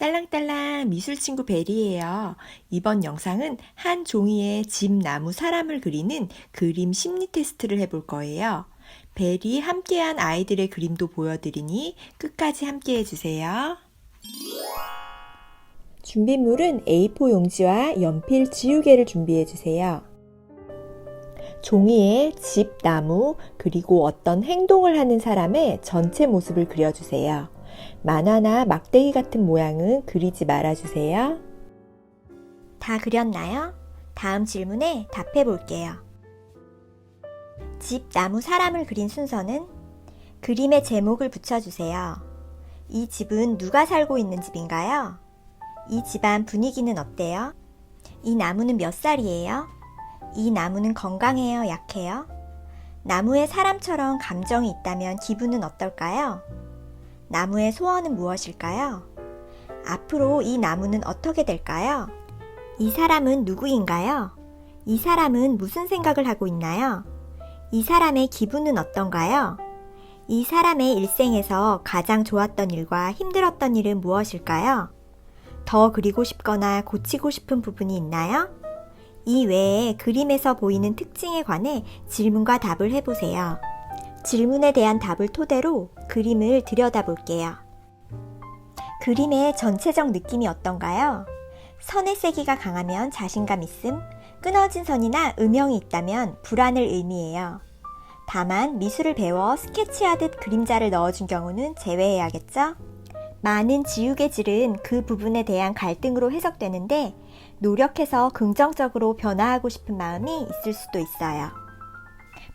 딸랑딸랑 미술친구 베리예요. 이번 영상은 한 종이에 집, 나무, 사람을 그리는 그림 심리 테스트를 해볼 거예요. 베리 함께한 아이들의 그림도 보여드리니 끝까지 함께 해 주세요. 준비물은 A4 용지와 연필 지우개를 준비해 주세요. 종이에 집, 나무, 그리고 어떤 행동을 하는 사람의 전체 모습을 그려주세요. 만화나 막대기 같은 모양은 그리지 말아주세요. 다 그렸나요? 다음 질문에 답해 볼게요. 집, 나무, 사람을 그린 순서는 그림의 제목을 붙여주세요. 이 집은 누가 살고 있는 집인가요? 이 집안 분위기는 어때요? 이 나무는 몇 살이에요? 이 나무는 건강해요? 약해요? 나무에 사람처럼 감정이 있다면 기분은 어떨까요? 나무의 소원은 무엇일까요? 앞으로 이 나무는 어떻게 될까요? 이 사람은 누구인가요? 이 사람은 무슨 생각을 하고 있나요? 이 사람의 기분은 어떤가요? 이 사람의 일생에서 가장 좋았던 일과 힘들었던 일은 무엇일까요? 더 그리고 싶거나 고치고 싶은 부분이 있나요? 이 외에 그림에서 보이는 특징에 관해 질문과 답을 해보세요. 질문에 대한 답을 토대로 그림을 들여다볼게요. 그림의 전체적 느낌이 어떤가요? 선의 세기가 강하면 자신감 있음, 끊어진 선이나 음영이 있다면 불안을 의미해요. 다만 미술을 배워 스케치하듯 그림자를 넣어준 경우는 제외해야겠죠? 많은 지우개 질은 그 부분에 대한 갈등으로 해석되는데 노력해서 긍정적으로 변화하고 싶은 마음이 있을 수도 있어요.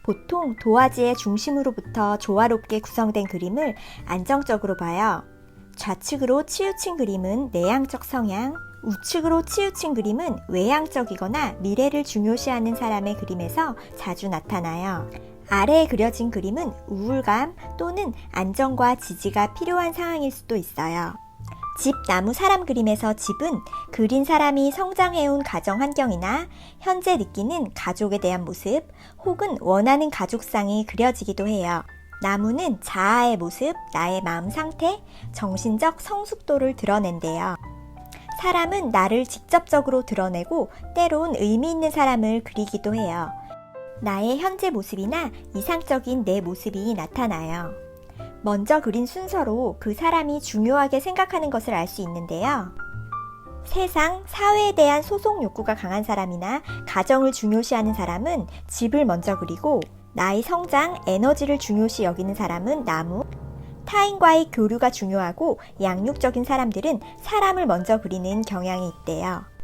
보통 도화지의 중심으로부터 조화롭게 구성된 그림을 안정적으로 봐요. 좌측으로 치우친 그림은 내향적 성향, 우측으로 치우친 그림은 외향적이거나 미래를 중요시하는 사람의 그림에서 자주 나타나요. 아래에 그려진 그림은 우울감 또는 안정과 지지가 필요한 상황일 수도 있어요. 집, 나무, 사람 그림에서 집은 그린 사람이 성장해온 가정 환경이나 현재 느끼는 가족에 대한 모습 혹은 원하는 가족상이 그려지기도 해요. 나무는 자아의 모습, 나의 마음 상태, 정신적 성숙도를 드러낸대요. 사람은 나를 직접적으로 드러내고 때론 의미 있는 사람을 그리기도 해요. 나의 현재 모습이나 이상적인 내 모습이 나타나요. 먼저 그린 순서로 그 사람이 중요하게 생각하는 것을 알 수 있는데요. 세상, 사회에 대한 소속 욕구가 강한 사람이나 가정을 중요시하는 사람은 집을 먼저 그리고 나의 성장, 에너지를 중요시 여기는 사람은 나무, 타인과의 교류가 중요하고 양육적인 사람들은 사람을 먼저 그리는 경향이 있대요.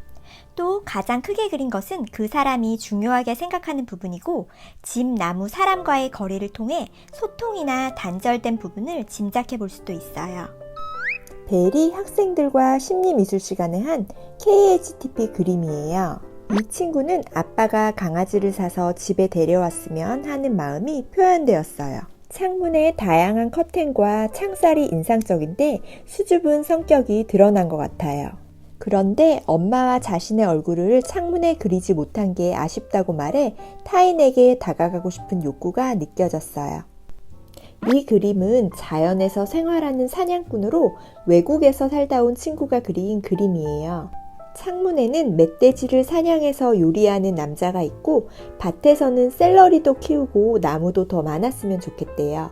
또 가장 크게 그린 것은 그 사람이 중요하게 생각하는 부분이고 집, 나무, 사람과의 거리를 통해 소통이나 단절된 부분을 짐작해 볼 수도 있어요. 베리 학생들과 심리미술 시간에 한 KHTP 그림이에요. 이 친구는 아빠가 강아지를 사서 집에 데려왔으면 하는 마음이 표현되었어요. 창문에 다양한 커튼과 창살이 인상적인데 수줍은 성격이 드러난 것 같아요. 그런데 엄마와 자신의 얼굴을 창문에 그리지 못한 게 아쉽다고 말해 타인에게 다가가고 싶은 욕구가 느껴졌어요. 이 그림은 자연에서 생활하는 사냥꾼으로 외국에서 살다 온 친구가 그린 그림이에요. 창문에는 멧돼지를 사냥해서 요리하는 남자가 있고 밭에서는 샐러리도 키우고 나무도 더 많았으면 좋겠대요.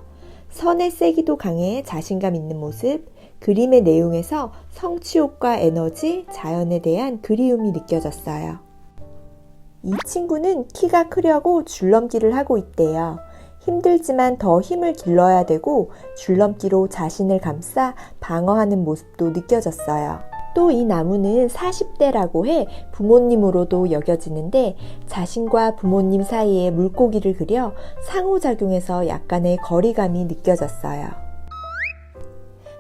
선의 세기도 강해 자신감 있는 모습, 그림의 내용에서 성취욕과 에너지, 자연에 대한 그리움이 느껴졌어요. 이 친구는 키가 크려고 줄넘기를 하고 있대요. 힘들지만 더 힘을 길러야 되고 줄넘기로 자신을 감싸 방어하는 모습도 느껴졌어요. 또 이 나무는 40대라고 해 부모님으로도 여겨지는데 자신과 부모님 사이에 물고기를 그려 상호작용해서 약간의 거리감이 느껴졌어요.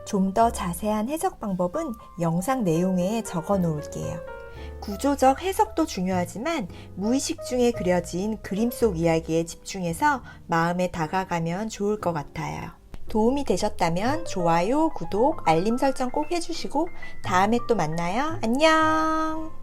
좀 더 자세한 해석 방법은 영상 내용에 적어 놓을게요. 구조적 해석도 중요하지만 무의식 중에 그려진 그림 속 이야기에 집중해서 마음에 다가가면 좋을 것 같아요. 도움이 되셨다면 좋아요, 구독, 알림 설정 꼭 해주시고 다음에 또 만나요. 안녕!